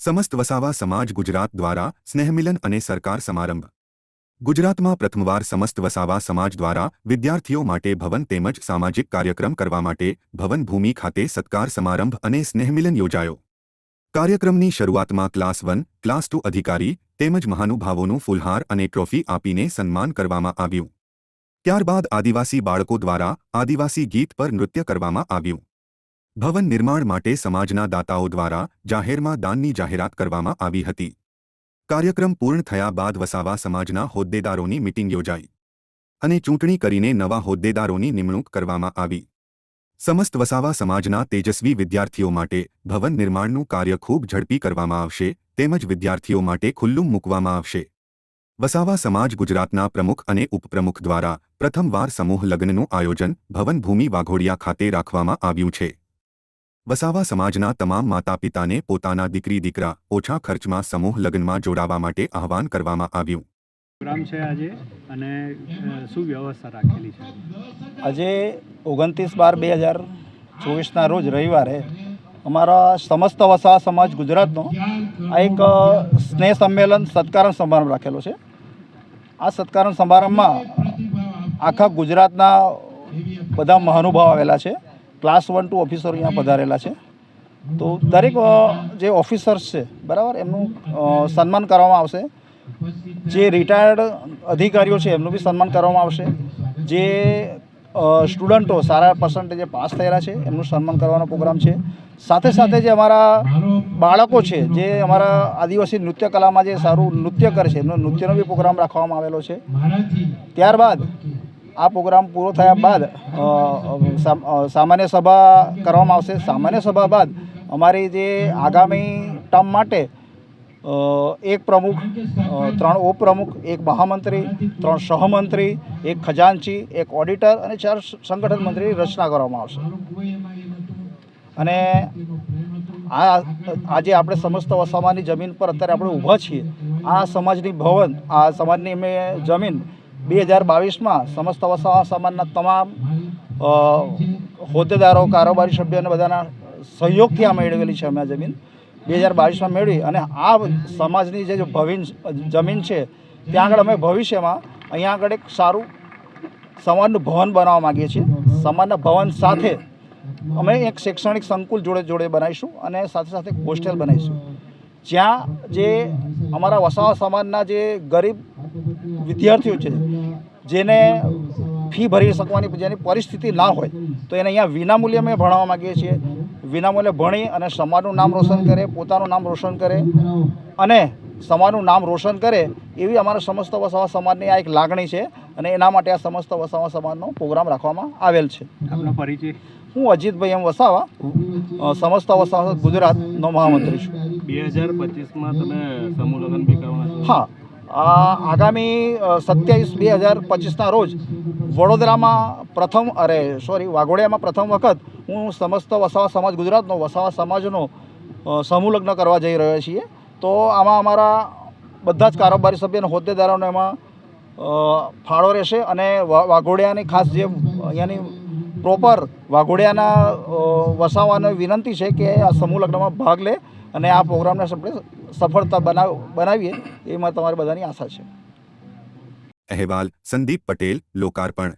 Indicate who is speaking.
Speaker 1: સમસ્ત વસાવા સમાજ ગુજરાત દ્વારા સ્નેહમિલન અને સરકાર સમારંભ. ગુજરાતમાં પ્રથમવાર સમસ્ત વસાવા સમાજ દ્વારા વિદ્યાર્થીઓ માટે ભવન તેમજ સામાજિક કાર્યક્રમ કરવા માટે ભવન ભૂમિ ખાતે સત્કાર સમારંભ અને સ્નેહમિલન યોજાયો. કાર્યક્રમની શરૂઆતમાં ક્લાસ વન, ક્લાસ ટુ અધિકારી તેમજ મહાનુભાવોનું ફૂલહાર અને ટ્રોફી આપીને સન્માન કરવામાં આવ્યું. ત્યારબાદ આદિવાસી બાળકો દ્વારા આદિવાસી ગીત પર નૃત્ય કરવામાં આવ્યું. ભવન નિર્માણ માટે સમાજના દાતાઓ દ્વારા જાહેરમાં દાનની જાહેરાત કરવામાં આવી હતી. કાર્યક્રમ પૂર્ણ થયા બાદ વસાવા સમાજના હોદ્દેદારોની મિટિંગ યોજાઈ અને ચૂંટણી કરીને નવા હોદ્દેદારોની નિમણૂક કરવામાં આવી. સમસ્ત વસાવા સમાજના તેજસ્વી વિદ્યાર્થીઓ માટે ભવન નિર્માણનું કાર્ય ખૂબ ઝડપી કરવામાં આવશે, તેમજ વિદ્યાર્થીઓ માટે ખુલ્લું મૂકવામાં આવશે. વસાવા સમાજ ગુજરાતના પ્રમુખ અને ઉપપ્રમુખ દ્વારા પ્રથમવાર સમૂહ લગ્નનું આયોજન ભવનભૂમિ વાઘોડિયા ખાતે રાખવામાં આવ્યું છે. વસાવા સમાજના તમામ માતા-પિતાને પોતાના દીકરી દીકરા ઓછા ખર્ચમાં સમૂહ લગ્નમાં જોડાવા માટે આહવાન કરવામાં આવ્યું.
Speaker 2: પ્રોગ્રામ છે આજે અને શું વ્યવસ્થા રાખેલી છે?
Speaker 3: આજે ઓગણત્રીસ બાર બે હજાર ચોવીસના રોજ રવિવારે અમારા સમસ્ત વસા સમાજ ગુજરાતનો આ એક સ્નેહ સંમેલન સત્કારણ સમારંભ રાખેલો છે. આ સત્કારણ સમારંભમાં આખા ગુજરાતના બધા મહાનુભાવ આવેલા છે. ક્લાસ વન ટુ ઓફિસર અહીંયા પધારેલા છે. તો દરેક જે ઓફિસર્સ છે બરાબર એમનું સન્માન કરવામાં આવશે. જે રિટાયર્ડ અધિકારીઓ છે એમનું બી સન્માન કરવામાં આવશે. જે સ્ટુડન્ટો સારા પર્સન્ટેજે પાસ થયેલા છે એમનું સન્માન કરવાનો પ્રોગ્રામ છે. સાથે સાથે જે અમારા બાળકો છે જે અમારા આદિવાસી નૃત્ય કલામાં જે સારું નૃત્ય કરે છે એમનો નૃત્યનો બી પ્રોગ્રામ રાખવામાં આવેલો છે. ત્યારબાદ આ પ્રોગ્રામ પૂરો થયા બાદ સામાન્ય સભા કરવામાં આવશે. સામાન્ય સભા બાદ અમારી જે આગામી ટર્મ માટે એક પ્રમુખ ત્રણ ઉપપ્રમુખ, એક મહામંત્રી, ત્રણ સહમંત્રી, એક ખજાનચી, એક ઓડિટર અને ચાર સંગઠન મંત્રીની રચના કરવામાં આવશે. અને આ, આજે આપણે સમસ્ત વસાવાની જમીન પર અત્યારે આપણે ઊભા છીએ. આ સમાજની ભવન, આ સમાજની મેં જમીન બે હજાર બાવીસમાં સમસ્ત વસાવા સમાજના તમામ હોદ્દેદારો, કારોબારી સભ્યો અને બધાના સહયોગથી આ મેળવેલી છે અમે જમીન. બે હજાર બાવીસમાં મેળવી અને આ સમાજની જે ભવિન જમીન છે, ત્યાં આગળ અમે ભવિષ્યમાં અહીંયા આગળ એક સારું સમાજનું ભવન બનાવવા માગીએ છીએ. સમાજના ભવન સાથે અમે એક શૈક્ષણિક સંકુલ જોડે જોડે બનાવીશું અને સાથે સાથે હોસ્ટેલ બનાવીશું. જ્યાં જે અમારા વસાવા સમાજના જે ગરીબ વિદ્યાર્થીઓ છે જેને ફી ભરી શકવાની જેની પરિસ્થિતિ ના હોય તો એને અહીંયા વિનામૂલ્યે અમે ભણાવવા માગીએ છીએ. વિનામૂલ્યે ભણી અને સમાજનું નામ રોશન કરે પોતાનું નામ રોશન કરે અને સમાજનું નામ રોશન કરે એવી અમારા સમસ્ત વસાવા સમાજની આ એક લાગણી છે અને એના માટે આ સમસ્ત વસાવા સમાજનો પ્રોગ્રામ રાખવામાં આવેલ છે.
Speaker 2: આપનો પરિચય?
Speaker 3: હું અજીતભાઈ એમ વસાવા સમસ્ત વસાવા ગુજરાતનો મહામંત્રી છું.
Speaker 2: બે હજાર પચીસમાં તમે સમૂહ લગ્ન બી કરવાના
Speaker 3: હા આગામી સત્યાવીસ બે હજાર પચીસના રોજ વડોદરામાં પ્રથમ, અરે સોરી વાઘોડિયામાં પ્રથમ વખત હું સમસ્ત વસાવા સમાજ, ગુજરાતનો વસાવા સમાજનો સમૂહ લગ્ન કરવા જઈ રહ્યો છીએ. તો આમાં અમારા બધા જ કારોબારી સભ્ય અને હોદ્દેદારોને એમાં ફાળો રહેશે અને વાઘોડિયાની ખાસ જે અહીંયાની પ્રોપર વાઘોડિયાના વસાવાની વિનંતી છે કે આ સમૂહ લગ્નમાં ભાગ લે. અને આ પ્રોગ્રામને આપણે સફળતા બનાવ, બનાવીએ, એમાં તમારી બધાની આશા છે.
Speaker 1: અહેવાલ સંદીપ પટેલ, લોકાર્પણ.